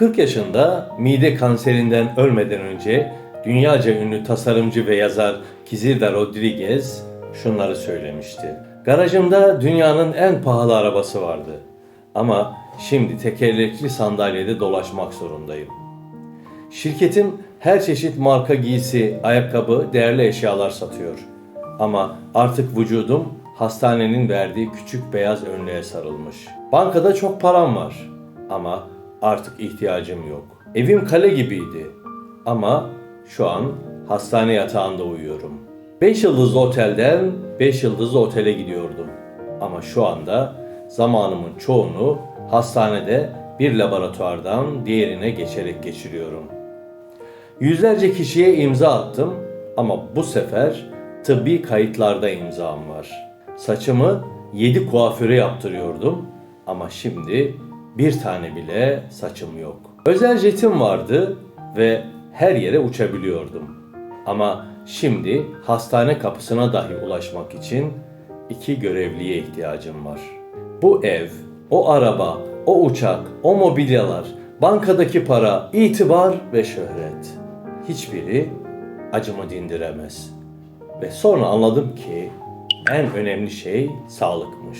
40 yaşında mide kanserinden ölmeden önce dünyaca ünlü tasarımcı ve yazar Kizilda Rodriguez şunları söylemişti. Garajımda dünyanın en pahalı arabası vardı. Ama şimdi tekerlekli sandalyede dolaşmak zorundayım. Şirketim her çeşit marka giysi, ayakkabı, değerli eşyalar satıyor. Ama artık vücudum hastanenin verdiği küçük beyaz önlüğe sarılmış. Bankada çok param var ama artık ihtiyacım yok. Evim kale gibiydi ama şu an hastane yatağında uyuyorum. 5 yıldızlı otelden 5 yıldızlı otele gidiyordum. Ama şu anda zamanımın çoğunu hastanede bir laboratuvardan diğerine geçerek geçiriyorum. Yüzlerce kişiye imza attım ama bu sefer tıbbi kayıtlarda imzam var. Saçımı 7 kuaföre yaptırıyordum ama şimdi bir tane bile saçım yok. Özel jetim vardı ve her yere uçabiliyordum. Ama şimdi hastane kapısına dahi ulaşmak için iki görevliye ihtiyacım var. Bu ev, o araba, o uçak, o mobilyalar, bankadaki para, itibar ve şöhret. Hiçbiri acımı dindiremez. Ve sonra anladım ki en önemli şey sağlıkmış.